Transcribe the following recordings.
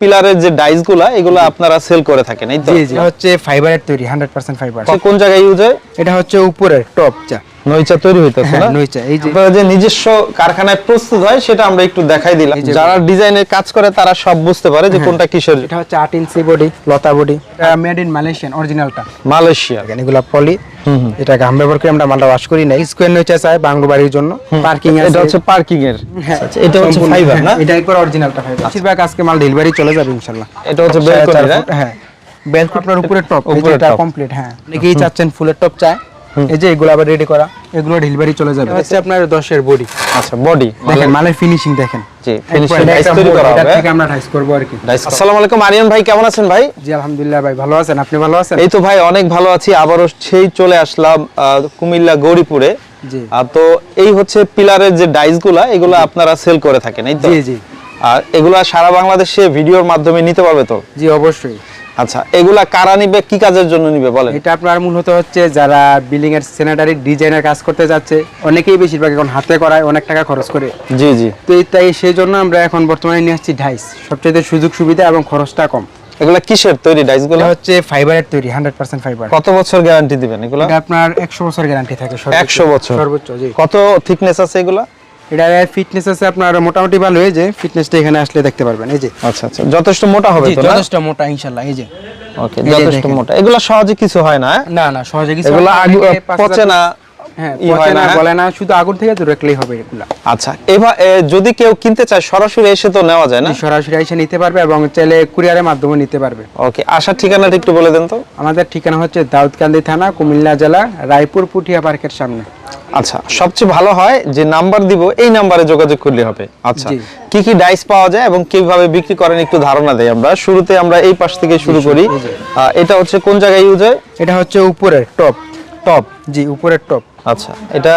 পিলারের যে ডাইসগুলা এগুলো আপনারা সেল করে থাকেন এই তো? হচ্ছে ফাইবারের তৈরি হান্ড্রেড পার্সেন্ট ফাইবার কোন জায়গায় ইউজ হয়? এটা হচ্ছে উপরের টপ যা নইচা তৈরি হইতেছে হ্যাঁ, না? নইচা, এই যে- আপনারা যে নিজস্ব কারখানায় প্রস্তুত হয় সেটা আমরা একটু দেখাই দিলাম। যারা ডিজাইনের কাজ করে তারা সব বুঝতে পারে যে কোনটা কিসের এটা হচ্ছে আট ইঞ্চি বডি লতা বডি মেড ইন মালয়েশিয়ান অরিজিনালটা মালয়েশিয়া। এগুলা পলি এটা ঘাম ব্যবহার করে আমরা মালটা ওয়াশ করি না স্কোয়ার নইচা চাই বাংলো বাড়ির জন্য। পার্কিং আছে এটা হচ্ছে পার্কিং এর। হ্যাঁ, আচ্ছা, এটা হচ্ছে ফাইবার না? হ্যাঁ, এটা একবার অরিজিনালটা ফাইবার বেশিরভাগ আজকে মাল ডেলিভারি চলে যাবে ইনশাআল্লাহ এটা হচ্ছে বেলকনি হ্যাঁ। বেলকনি আপনার উপরে টপ এটা কমপ্লিট হ্যাঁ। অনেকেই চাচ্ছেন ফুলের টপ চায়। এই যে এগুলো আবার রেডি করা এগুলো ডেলিভারি চলে যাবে। হচ্ছে আপনার 10 এর বডি আচ্ছা বডি দেখেন মালের ফিনিশিং দেখেন। জি, এটা dice একটা তৈরি করা হবে। থেকে আমরা ডাইস করব আর কি। আসসালামু আলাইকুম আরিয়ান ভাই কেমন আছেন ভাই? জি আলহামদুলিল্লাহ ভাই ভালো আছেন? আপনি ভালো আছেন? এই তো ভাই অনেক ভালো আছি। আবারও সেই চলে আসলাম আহ, কুমিল্লা গৌরীপুরে। জি। আহ, তো এই হচ্ছে পিলারের যে ডাইসগুলা এগুলো আপনারা সেল করে থাকেন এই তো? জি জি। আর এগুলা সারা বাংলাদেশে ভিডিওর মাধ্যমে নিতে পারবে তো? জি অবশ্যই। আচ্ছা এগুলা কারা নিবে? কি কাজের জন্য নিবে বলেন? এটা আপনার মূলত হচ্ছে যারা বিল্ডিং এর স্যানিটারি ডিজাইনের কাজ করতে যাচ্ছে অনেকেই বেশিরভাগ এখন হাতে করায় অনেক টাকা খরচ করে। জি জি। তো এই- তাই সেই জন্য আমরা এখন বর্তমানে নিয়ে আসছি ঢাইস সবচেয়ে সুযোগ সুবিধা এবং খরচটা কম। এগুলা কিসের তৈরি ডাইসগুলো? হচ্ছে ফাইবারের তৈরি হান্ড্রেড পার্সেন্ট ফাইবার কত বছর গ্যারান্টি দিবেন এগুলা? আপনার একশো বছর গ্যারান্টি থাকে সর্বোচ্চ। 100 বছর। সর্বোচ্চ জি। কত থিকনেস আছে এগুলা? এটা ফিটনেস আছে আপনার মোটামুটি ভালো যে ফিটনেসটা এখানে আসলে দেখতে পারবেন এই যে। আচ্ছা আচ্ছা। যথেষ্ট মোটা হবে তো যথেষ্ট মোটা ইনশাল্লাহ এই যে। ওকে যথেষ্ট মোটা। এগুলা সহজে কিছু হয় না হ্যাঁ? না না সহজে কিছু এগুলা পাঁচ না হ্যাঁ হয় শুধু আগুন থেকে হবে আচ্ছা যদি কেউ কিনতে চায় সরাসরি এসে তো নেওয়া যায় না? সরাসরি এসে নিতে পারবে এবং চাইলে কুরিয়ারের মাধ্যমে নিতে পারবে। ওকে আসার ঠিকানাটা একটু বলে দেন তো। আমাদের ঠিকানা হচ্ছে দাউদকান্দি থানা কুমিল্লা জেলা রায়পুর পুঠিয়া পার্কের সামনে। আচ্ছা সবচেয়ে ভালো হয় যে নাম্বার দিব এই নাম্বারে যোগাযোগ করলে হবে। আচ্ছা কি কি ডাইস পাওয়া যায় এবং কীভাবে বিক্রি করেন একটু ধারণা দেই আমরা। শুরুতে আমরা এই পাশ থেকে শুরু করি। এটা হচ্ছে কোন জায়গায় ইউজ হয়? এটা হচ্ছে উপরের টপ টপ জি উপরের টপ আচ্ছা এটা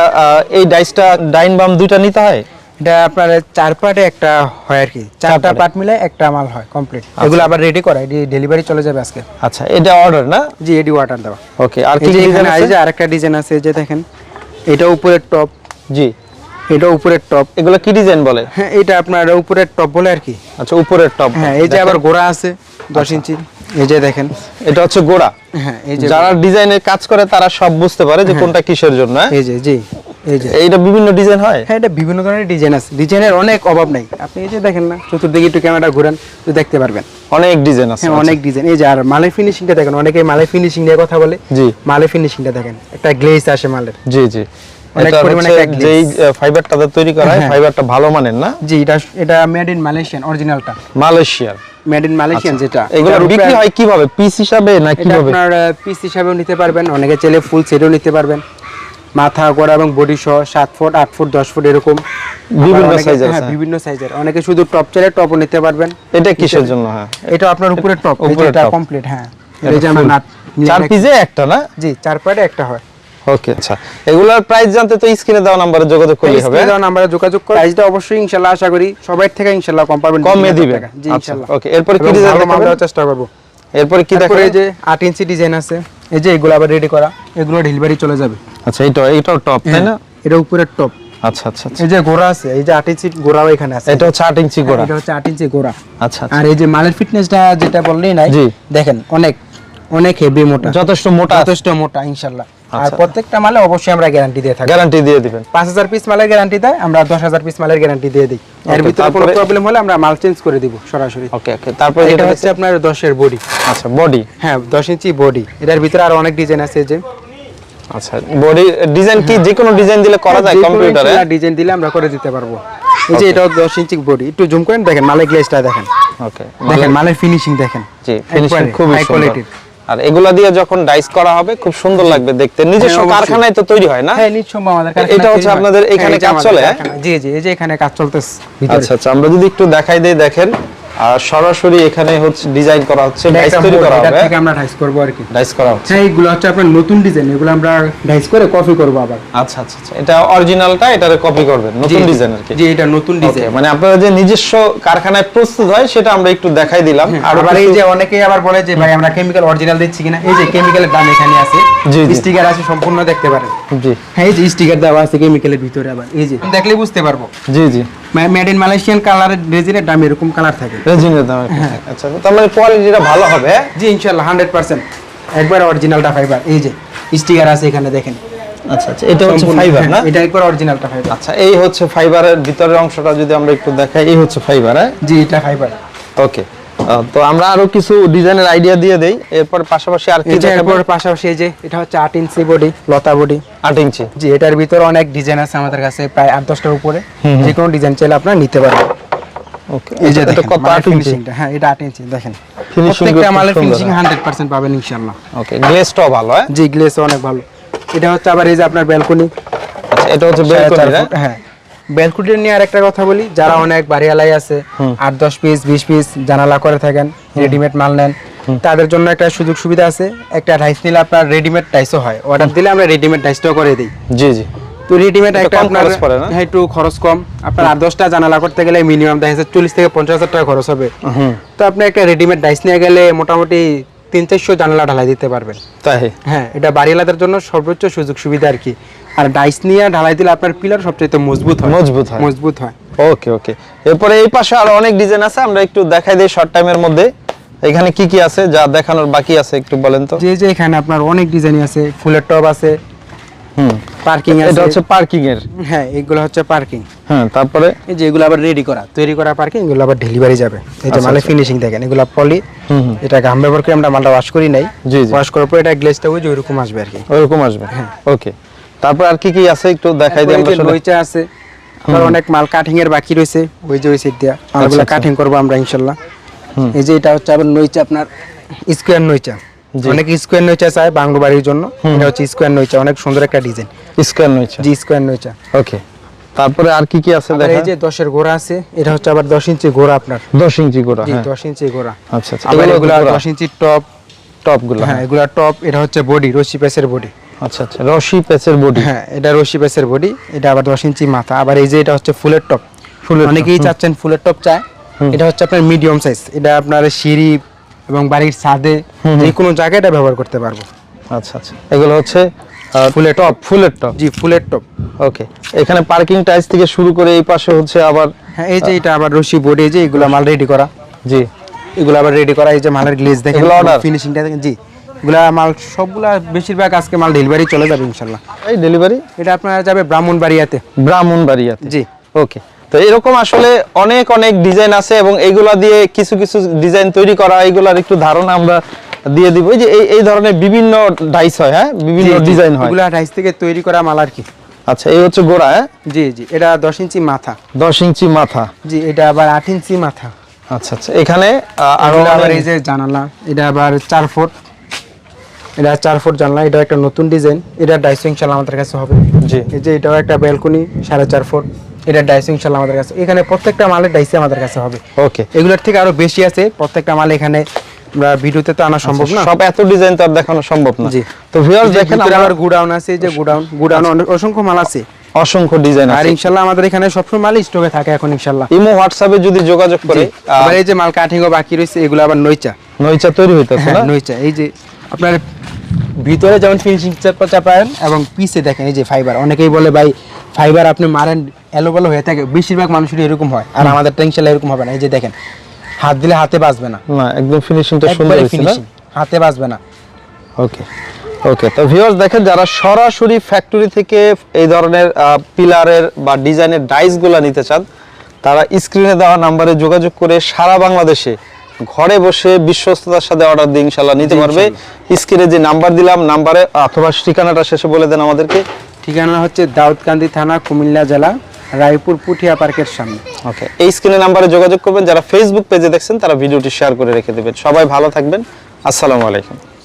এই ডাইসটা ডাইন বাম দুইটা নিতে হয়? এটা আপনার চার পার্টে একটা হয় আর কি। চারটা পার্টে। মিলে একটা মাল হয় কমপ্লিট এগুলো আবার রেডি করা ডেলিভারি চলে যাবে আজকে। আচ্ছা এটা অর্ডার না? জি এডি ওয়াটার দেওয়া। ওকে আর কি ডিজাইন আছে? আরেকটা ডিজাইন আছে যে দেখেন। এটা উপরের টপ জি। এটা উপরের টপ এগুলো কি ডিজাইন বলে? হ্যাঁ এটা আপনার উপরের টপ বলে আর কি। আচ্ছা উপরের টপ হ্যাঁ এই যে আবার গোড়া আছে দশ ইঞ্চি এই যে দেখেন। এটা হচ্ছে গোড়া। হ্যাঁ এই যে যারা ডিজাইনের কাজ করে তারা সব বুঝতে পারে যে কোনটা কিসের জন্য হ্যাঁ? এই যে জি। এই যে। এইটা বিভিন্ন ডিজাইন হয়? হ্যাঁ এটা বিভিন্ন ধরনের ডিজাইন আছে। ডিজাইনের অনেক অভাব নাই। আপনি এই যে দেখেন না চতুর্দিকে একটু ক্যামেরা ঘুরান তো দেখতে পারবেন। অনেক ডিজাইন আছে হ্যাঁ অনেক ডিজাইন এই যে আর মালের ফিনিশিংটা দেখেন অনেকে মালের ফিনিশিং নিয়ে কথা বলে। জি। মালের ফিনিশিংটা দেখেন একটা গ্লেজ আসে মালের। জি জি। অনেক এটা পরিমাণে হচ্ছে একটা যেই ফাইবারটা তৈরি করা হয় হ্যাঁ। ফাইবারটা ভালো মানের না? জি এটা এটা মেড ইন মালয়েশিয়ান অরিজিনালটা মালয়েশিয়ার মেড ইন মালয়েশিয়ান যেটা। এগুলো বিক্রি হয় কীভাবে? পিস হিসাবে না কীভাবে? আপনার পিস হিসাবেও নিতে পারবেন। অনেকে চাইলে ফুল সেটও নিতে পারবেন। মাথা গোড়া এবং বডি সহ সাত ফুট আট ফুট দশ ফুট এরকম বিভিন্ন আবার হ্যাঁ বিভিন্ন সাইজের অনেকে শুধু টপ চাইলে টপও নিতে পারবেন। এটা কিসের জন্য? হ্যাঁ। এটা আপনার উপরে টপ এটা কমপ্লিট হ্যাঁ। এই যে আমরা নাট চার পিসে একটা না? জি চার একটা হয়। ওকে আচ্ছা। এগুলার প্রাইস জানতে তো স্ক্রিনে দেওয়া নাম্বারে যোগাযোগ করলেই হবে। স্ক্রিনে দেওয়া নাম্বারে যোগাযোগ করে প্রাইসটা অবশ্যই ইনশাআল্লাহ আশা করি সবার থেকে ইনশাআল্লাহ কম পাবেন। কমে 2000 দিবেন জি আচ্ছা ইনশাআল্লাহ ওকে এরপরে কি ডিজাইন চেষ্টা করব। এরপরে কি তারপরে এই যে আট ইঞ্চি ডিজাইন আছে। এই যে এগুলো আবার রেডি করা এগুলো ডেলিভারি চলে যাবে। আচ্ছা এইটা এইটাও টপ তাই না? এটা উপরের টপ আচ্ছা আচ্ছা আচ্ছা। এই যে গোড়া আছে এই যে আট ইঞ্চি গোড়াও এখানে আছে। এটা হচ্ছে আট ইঞ্চি গোড়া। এটা হচ্ছে আট ইঞ্চি গোড়া। আচ্ছা আচ্ছা। আর এই যে মালের ফিটনেসটা যেটা বললেই নাই। দেখেন অনেক অনেক হেভি মোটা। যথেষ্ট মোটা যথেষ্ট মোটা ইনশাল্লাহ। আর আচ্ছা। প্রত্যেকটা মালে অবশ্যই আমরা গ্যারান্টি দিয়ে থাকি। গ্যারান্টি দিয়ে দিবেন। পাঁচ হাজার পিস মালের গ্যারান্টি দেয় আমরা দশ হাজার পিস মালের গ্যারান্টি দিয়ে দিই। এর ভিতরে কোনো প্রবলেম হলে আমরা মাল চেঞ্জ করে দিব সরাসরি। ওকে ওকে তারপর এটা হচ্ছে আপনার দশের বডি আচ্ছা বডি হ্যাঁ দশ ইঞ্চি বডি এটার ভিতরে আরও অনেক ডিজাইন আছে যে। আচ্ছা বডি ডিজাইন কি যে কোনো ডিজাইন দিলে করা যায় কম্পিউটারে ডিজাইন দিলে আমরা করে দিতে পারব। এই যে এটাও দশ ইঞ্চি বডি একটু জুম করেন দেখেন মালের গ্লেজটা দেখেন। ওকে দেখেন মালের ফিনিশিং দেখেন। জি ফিনিশিং সুন্দর। আর এগুলা দিয়ে যখন ডাইস করা হবে খুব সুন্দর লাগবে দেখতে। নিজস্ব কারখানায় তো তৈরি হয় না? হ্যাঁ আমাদের এটা হচ্ছে আপনাদের হ্যাঁ, এখানে কাজ চলে, হ্যাঁ? জি জি এই যে এখানে কাজ চলতেছে আচ্ছা আচ্ছা আমরা যদি একটু দেখাই দেই দেখেন। আর সরাসরি এখানে হচ্ছে ডিজাইন করা হচ্ছে ডাইস তৈরি করা হবে। থেকে আমরা ডাইস করব আর কি। ডাইস করা হচ্ছে। হ্যাঁ এইগুলো হচ্ছে আপনার নতুন ডিজাইন এগুলো আমরা ডাইস করে কপি করব আবার। আচ্ছা আচ্ছা আচ্ছা। এটা অরিজিনালটা এটারে কপি করবেন নতুন ডিজাইন আর কি। জি এটা নতুন ডিজাইন মানে আপনারা যে নিজস্ব কারখানায় প্রস্তুত হয় সেটা আমরা একটু দেখাই দিলাম। আর আবার এই যে অনেকেই আবার বলে যে ভাই আমরা কেমিক্যাল অরিজিনাল দিচ্ছি কিনা? এই যে কেমিক্যালের দাম এখানে আছে। জি, জি। স্টিকার আছে সম্পূর্ণ দেখতে পারেন। জি। হ্যাঁ এই যে স্টিকার দেওয়া আছে কেমিক্যালের ভিতরে আবার। এই যে দেখলে বুঝতে পারব। জি জি। মেড ইন মালয়েশিয়ান কালারের রেজিনের দাম এরকম কালার থাকে। রেজিনের দামে আচ্ছা তার মানে কোয়ালিটিটা ভালো হবে হ্যাঁ? জি ইনশাল্লাহ হান্ড্রেড পার্সেন্ট একবার অরিজিনালটা ফাইবার এই যে স্টিকার আছে এখানে দেখেন। আচ্ছা আচ্ছা এটা হচ্ছে ফাইবার না? হ্যাঁ, এটা একবার অরিজিনালটা ফাইবার আচ্ছা এই হচ্ছে ফাইবারের ভিতরের অংশটা যদি আমরা একটু দেখাই এই হচ্ছে ফাইবার হ্যাঁ? জি এটা ফাইবার ওকে তো আমরা আরও কিছু ডিজাইনের আইডিয়া দিয়ে দেই। এরপর পাশাপাশি আর কি এরপর পাশাপাশি এই যে এটা হচ্ছে আট ইঞ্চি বডি লতা বডি আট ইঞ্চি। জি এটার ভিতরে অনেক ডিজাইন আছে আমাদের কাছে প্রায় আট দশটার উপরে। যে কোনো ডিজাইন চাইলে আপনারা নিতে পারবেন ওকে এই যে দেখেন কত আট ফিনিশিংটা হ্যাঁ এটা আট ইঞ্চি দেখেন। Finishing প্রত্যেকটা মালের ফিনিশিং হ্যাঁ। হান্ড্রেড পার্সেন্ট পাবেন ইনশাল্লাহ ওকে গ্লেসটাও ভালো হ্যাঁ? জি গ্লেস অনেক ভালো। এটা হচ্ছে আবার এই যে আপনার ব্যালকনি আচ্ছা এটা হচ্ছে বেলকনি হ্যাঁ? ব্যালকনি নিয়ে আরেকটা কথা বলি যারা অনেক বাড়িওয়ালাই আছে আট দশ পিস বিশ পিস জানালা করে থাকেন রেডিমেড মাল নেন তাদের জন্য একটা সুযোগ সুবিধা আছে একটা টাইস নিলে আপনার রেডিমেড টাইসও হয়। অর্ডার দিলে আমরা রেডিমেড টাইসটাও করে দিই। জি জি। তো রেডিমেড একটা আপনার? হ্যাঁ একটু খরচ কম। আপনার আট দশটা জানালা করতে গেলে মিনিমাম দেখা যাচ্ছে চল্লিশ থেকে পঞ্চাশ হাজার টাকা খরচ হবে। তো আপনি একটা রেডিমেড ডাইস নিয়ে গেলে মোটামুটি তিন চারশো জানালা ঢালাই দিতে পারবেন। তাই? হ্যাঁ এটা বাড়িওয়ালাদের জন্য সর্বোচ্চ সুযোগ সুবিধা আর কি। আর ডাইস নিয়ে ঢালাই দিলে আপনার পিলার সবচেয়ে মজবুত হয়। মজবুত হয়। মজবুত হয়। ওকে ওকে এরপরে এই পাশে আরও অনেক ডিজাইন আছে আমরা একটু দেখাই দিই শর্ট টাইমের মধ্যে। এখানে কি কি আছে যা দেখানোর বাকি আছে একটু বলেন তো। যে যে এখানে আপনার অনেক ডিজাইন আছে ফুলের টব আছে হুম। পার্কিং এটা হচ্ছে পার্কিং এর। হ্যাঁ এগুলো হচ্ছে পার্কিং হ্যাঁ তারপরে? এই যে এগুলো আবার রেডি করা তৈরি করা পার্কিং এগুলো আবার ডেলিভারি যাবে। এই যে আচ্ছা, মালে আচ্ছা। ফিনিশিং দেখেন এগুলো পলি এটা গাম ব্যবহার করে আমরা মালটা ওয়াশ করি নাই। ওয়াশ করার পর এটা গ্লেজটা ওই যে ওইরকম আসবে আর কি। ওরকম আসবে? হ্যাঁ। ওকে তারপর আর কি কি আছে একটু দেখাই দিই আমরা। লইচা আছে। আবার অনেক মাল কাটিং এর বাকি রয়েছে ওই যে ওই সাইড দিয়া। মালগুলো আচ্ছা। কাটিং করব আমরা ইনশাল্লাহ। হুম। এই যে এটা হচ্ছে আবার নইচা আপনার স্কোয়ার নইচা। অনেক স্কোয়ার নইচা চায় বাংলো বাড়ির জন্য। এটা হচ্ছে স্কোয়ার নইচা অনেক সুন্দর একটা ডিজাইন স্কোয়ার নিচে। জি স্কোয়ার নইচা ওকে। তারপরে আর কি কি আছে আর দেখা? এই যে দশের গোড়া আছে এটা হচ্ছে আবার দশ ইঞ্চি গোড়া আপনার। 10 ইঞ্চি গোড়া হ্যাঁ। দশ ইঞ্চি গোড়া। আচ্ছা আচ্ছা। আবার এগুলো এগুলা এগুলো দশ ইঞ্চি টপ টপগুলো হ্যাঁ। এগুলা টপ এটা হচ্ছে বডি রশি পেসের বডি আচ্ছা আচ্ছা রশি পেচের বডি হ্যাঁ এটা রশি পেসের বডি এটা আবার দশ ইঞ্চি মাথা। আবার এই যে এটা হচ্ছে ফুলের টপ ফুলের অনেকেই চাচ্ছেন ফুলের টপ চায়। এটা হচ্ছে আপনার মিডিয়াম সাইজ এটা আপনার সিঁড়ি এবং বাড়ির ছাদে যে কোনো জায়গায় এটা ব্যবহার করতে পারব। আচ্ছা আচ্ছা। এগুলো হচ্ছে ফুলের টপ ফুলের টপ জি ফুলের টপ ওকে। এখানে পার্কিং টাইলস থেকে শুরু করে এই পাশে হচ্ছে আবার হ্যাঁ এই যে এটা আবার রশি বোর্ড এই যে এগুলো মাল রেডি করা। জি। এগুলো আবার রেডি করা এই যে মালের গ্লেজ দেখেন এগুলো order? ফিনিশিংটা দেখেন জি। এগুলা মাল সবগুলা বেশিরভাগ আজকে মাল ডেলিভারি চলে যাবে ইনশাল্লাহ। এই ডেলিভারি এটা আপনার যাবে ব্রাহ্মণবাড়িয়াতে। ব্রাহ্মণবাড়িয়াতে। জি। ওকে। তো এরকম আসলে অনেক অনেক ডিজাইন আছে এবং এইগুলা দিয়ে কিছু কিছু ডিজাইন তৈরি করা এইগুলার একটু ধারণা আমরা দিয়ে দিব। যে এই এই ধরনের বিভিন্ন ডাইস হয় হ্যাঁ? বিভিন্ন ডিজাইন হয়। এগুলা ডাইস থেকে তৈরি করা মাল আর কি। আচ্ছা এই হচ্ছে গোড়া হ্যাঁ? জি জি এটা দশ ইঞ্চি মাথা। দশ ইঞ্চি মাথা। জি এটা আবার আট ইঞ্চি মাথা। আচ্ছা আচ্ছা এখানে আরও আবার এই যে জানালা এটা আবার চার ফুট। এটা চার ফুট জানলা এটা একটা নতুন ডিজাইন এটা ডাইসিং ইনশাল্লাহ আমাদের কাছে হবে। জি। এই যে এটাও একটা ব্যালকনি সাড়ে চার ফুট। এটা ডাইসো ইনশাল্লাহ আমাদের কাছে। এখানে প্রত্যেকটা মালের ডাইসে আমাদের কাছে হবে। ওকে। এগুলোর থেকে আরও বেশি আছে প্রত্যেকটা মাল এখানে আমরা ভিডিওতে তো আনা সম্ভব না। সব এত ডিজাইন তো আর দেখানো সম্ভব না। জি। তো ভিউয়ার্স দেখেন আমরা গুডাউন আছে যে গুডাউন গুডাউন অসংখ্য মাল আছে। অসংখ্য ডিজাইন আর আছে। ইনশাল্লাহ আমাদের এখানে সবসময় মাল স্টকে থাকে এখন ইনশাল্লাহ ইমো হোয়াটসঅ্যাপে যদি যোগাযোগ করে আবার এই যে মাল কাঠিংও বাকি রয়েছে এগুলো আবার নইচা নইচা তৈরি হইতেছে হ্যাঁ না? নইচা এই যে আপনার ভিতরে যেমন ফিনিশিং চাপা চাপায়েন এবং পিছে দেখেন এই যে ফাইবার অনেকেই বলে ভাই ফাইবার আপনি মারেন এলো বেলো হয়ে থাকে বেশিরভাগ মানুষের এরকম হয়। আর আমাদের টেনশন এরকম হবে না। এই যে দেখেন হাত দিলে হাতে বাজবে না। না একদম ফিনিশিংটা সুন্দর একবারে হয়েছে না? ফিনিশিং হাতে বাজবে না। ওকে ওকে তো ভিউয়ার্স দেখেন যারা সরাসরি ফ্যাক্টরি থেকে এই ধরনের পিলারের বা ডিজাইনের ডাইসগুলো নিতে চান তারা স্ক্রিনে দেওয়া নাম্বারে যোগাযোগ করে সারা বাংলাদেশে ঘরে বসে বিশ্বস্ততার সাথে অর্ডার দিয়ে ইনশাল্লাহ নিতে পারবে। স্ক্রিনে যে নাম্বার দিলাম নাম্বারে অথবা ঠিকানাটা শেষে বলে দেন আমাদেরকে। ঠিকানা হচ্ছে দাউদকান্দি থানা কুমিল্লা জেলা। রায়পুর পুঠিয়া পার্কের সামনে। ওকে এই স্ক্রিনে নাম্বারে যোগাযোগ করবেন। যারা ফেসবুক পেজে দেখছেন, তারা ভিডিওটি শেয়ার করে রেখে দেবেন। সবাই ভালো থাকবেন। আসসালামু আলাইকুম।